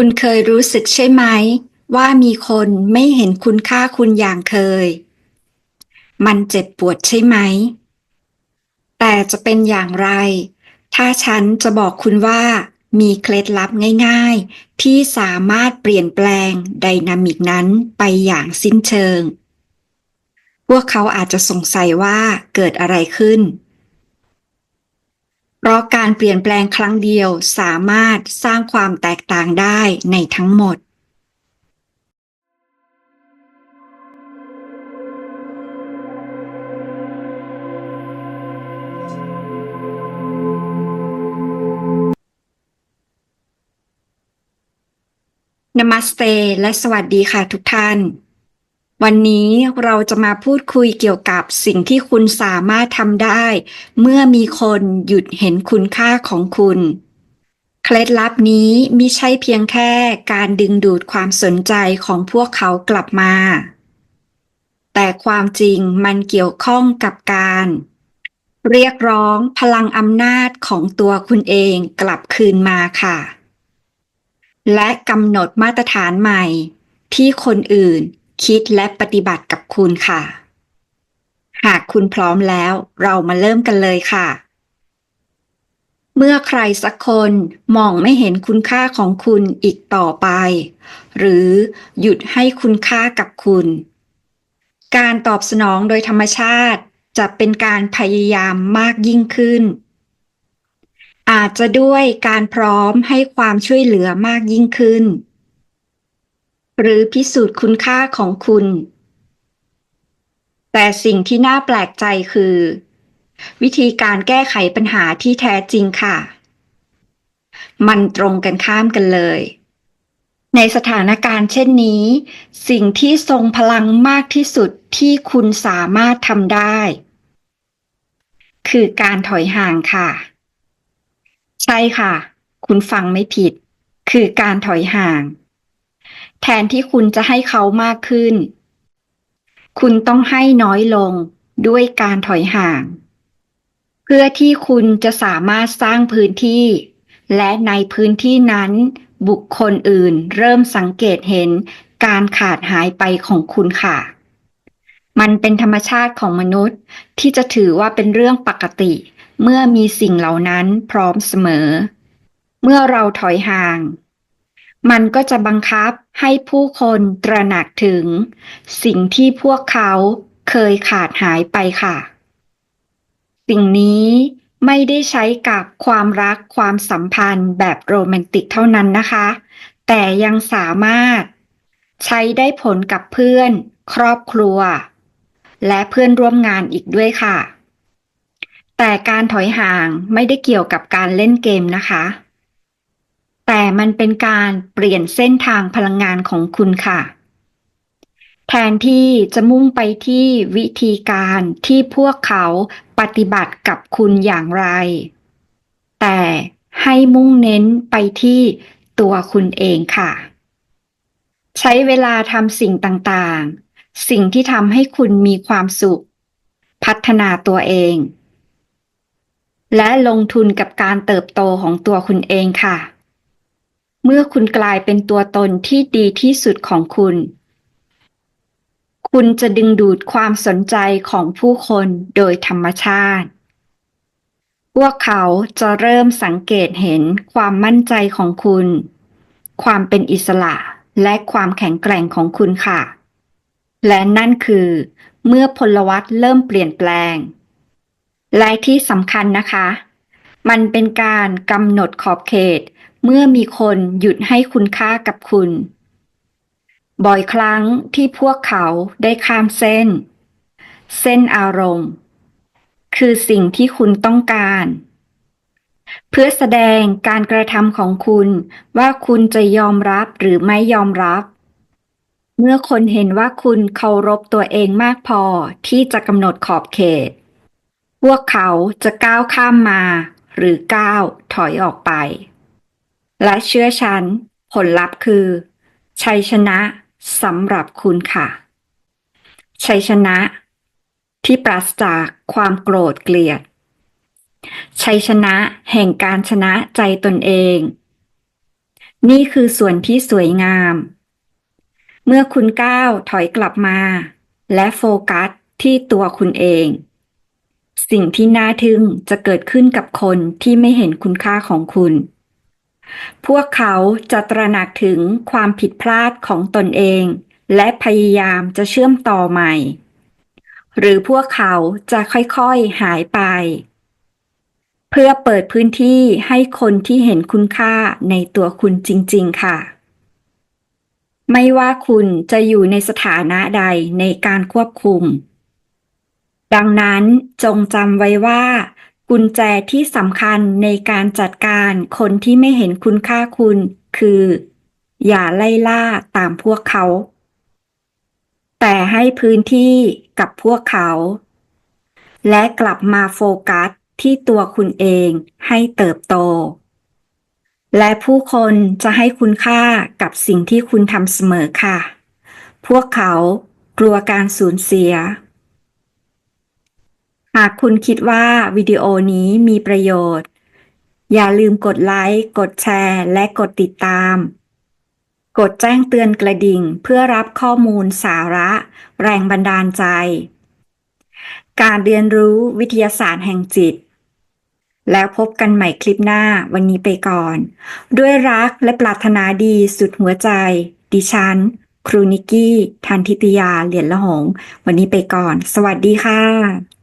คุณเคยรู้สึกใช่ไหม ว่ามีคนไม่เห็นคุณค่าคุณอย่างเคย มันเจ็บปวดใช่ไหม แต่จะเป็นอย่างไร ถ้าฉันจะบอกคุณว่ามีเคล็ดลับง่าย ๆ ที่สามารถเปลี่ยนแปลงไดนามิกนั้นไปอย่างสิ้นเชิง พวกเขาอาจจะสงสัยว่าเกิดอะไรขึ้น เพราะการเปลี่ยนแปลงครั้งเดียวสามารถสร้างความแตกต่างได้ในทั้งหมดนมัสเต และสวัสดีค่ะทุกท่าน วันนี้เราจะมาพูดคุยเกี่ยวกับสิ่งที่คุณสามารถทำได้ เมื่อมีคนหยุดเห็นคุณค่าของคุณ เคล็ดลับนี้มิใช่เพียงแค่การดึงดูดความสนใจของพวกเขากลับมา แต่ความจริงมันเกี่ยวข้องกับการ เรียกร้องพลังอำนาจของตัวคุณเองกลับคืนมาค่ะ และกำหนดมาตรฐานใหม่ ที่คนอื่น คิดและปฏิบัติกับคุณค่ะ หากคุณพร้อมแล้วเรามาเริ่มกันเลยค่ะ เมื่อใครสักคนมองไม่เห็นคุณค่าของคุณอีกต่อไป หรือหยุดให้คุณค่ากับคุณ การตอบสนองโดยธรรมชาติจะเป็นการพยายามมากยิ่งขึ้น อาจจะด้วยการพร้อมให้ความช่วยเหลือมากยิ่งขึ้น หรือพิสูจน์คุณค่าของคุณ แต่สิ่งที่น่าแปลกใจคือ วิธีการแก้ไขปัญหาที่แท้จริงค่ะ มันตรงกันข้ามกันเลย ในสถานการณ์เช่นนี้ สิ่งที่ทรงพลังมากที่สุดที่คุณสามารถทำได้ คือการถอยห่างค่ะ ใช่ค่ะ คุณฟังไม่ผิด คือการถอยห่าง แทนที่คุณจะให้เขามากขึ้น คุณต้องให้น้อยลงด้วยการถอยห่าง เพื่อที่คุณจะสามารถสร้างพื้นที่ และในพื้นที่นั้น บุคคลอื่นเริ่มสังเกตเห็นการขาดหายไปของคุณค่ะ มันเป็นธรรมชาติของมนุษย์ที่จะถือว่าเป็นเรื่องปกติ เมื่อมีสิ่งเหล่านั้นพร้อมเสมอ เมื่อเราถอยห่าง มันก็จะบังคับให้ผู้คนตระหนักถึง สิ่งที่พวกเขาเคยขาดหายไปค่ะ สิ่งนี้ไม่ได้ใช้กับความรักความสัมพันธ์แบบโรแมนติกเท่านั้นนะคะ แต่ยังสามารถใช้ได้ผลกับเพื่อน ครอบครัว และเพื่อนร่วมงานอีกด้วยค่ะ แต่การถอยห่างไม่ได้เกี่ยวกับการเล่นเกมนะคะ แต่มันเป็นการเปลี่ยนเส้นทางพลังงานของคุณค่ะ แทนที่จะมุ่งไปที่วิธีการที่พวกเขาปฏิบัติกับคุณอย่างไร แต่ให้มุ่งเน้นไปที่ตัวคุณเองค่ะ ใช้เวลาทำสิ่งต่างๆ สิ่งที่ทำให้คุณมีความสุข พัฒนาตัวเอง และลงทุนกับการเติบโตของตัวคุณเองค่ะ เมื่อคุณกลายเป็นตัวตนที่ดีที่สุดของคุณ คุณจะดึงดูดความสนใจของผู้คนโดยธรรมชาติ พวกเขาจะเริ่มสังเกตเห็นความมั่นใจของคุณ ความเป็นอิสระและความแข็งแกร่งของคุณค่ะ และนั่นคือ เมื่อพลวัตเริ่มเปลี่ยนแปลง และที่สำคัญนะคะ มันเป็นการกำหนดขอบเขต เมื่อมีคนหยุดให้คุณค่ากับคุณ บ่อยครั้งที่พวกเขาได้ข้ามเส้น เส้นอารมณ์ คือสิ่งที่คุณต้องการ เพื่อแสดงการกระทำของคุณว่าคุณจะยอมรับหรือไม่ยอมรับ เมื่อคนเห็นว่าคุณเคารพตัวเองมากพอที่จะกำหนดขอบเขต พวกเขาจะก้าวข้ามมาหรือก้าวถอยออกไป และเชื่อฉัน ผลลัพธ์คือ ชัยชนะสำหรับคุณค่ะ ชัยชนะ ที่ปราศจากความโกรธเกลียด ชัยชนะแห่งการชนะใจตนเอง นี่คือส่วนที่สวยงาม เมื่อคุณก้าวถอยกลับมา และโฟกัสที่ตัวคุณเอง สิ่งที่น่าทึ่งจะเกิดขึ้นกับคนที่ไม่เห็นคุณค่าของคุณ พวกเขาจะตระหนักถึงความผิดพลาดของตนเอง และพยายามจะเชื่อมต่อใหม่ หรือพวกเขาจะค่อยๆหายไป เพื่อเปิดพื้นที่ให้คนที่เห็นคุณค่าในตัวคุณจริง ๆ ค่ะ ไม่ว่าคุณจะอยู่ในสถานะใดในการควบคุม ดังนั้นจงจำไว้ว่า กุญแจที่สำคัญในการจัดการคนที่ไม่เห็นคุณค่าคุณ คือ อย่าไล่ล่าตามพวกเขา แต่ให้พื้นที่กับพวกเขา และกลับมาโฟกัสที่ตัวคุณเองให้เติบโต และผู้คนจะให้คุณค่ากับสิ่งที่คุณทำเสมอค่ะ พวกเขากลัวการสูญเสีย หากคุณคิดว่าวิดีโอนี้มีประโยชน์ อย่าลืมกดไลค์ กดแชร์ และกดติดตาม กดแจ้งเตือนกระดิ่งเพื่อรับข้อมูลสาระ แรงบันดาลใจ การเรียนรู้วิทยาศาสตร์แห่งจิต แล้วพบกันใหม่คลิปหน้าวันนี้ไปก่อน ด้วยรักและปรารถนาดีสุดหัวใจ ดิฉัน ครูนิกกี้ ทันทิตยาเหรียญละหง วันนี้ไปก่อน สวัสดีค่ะ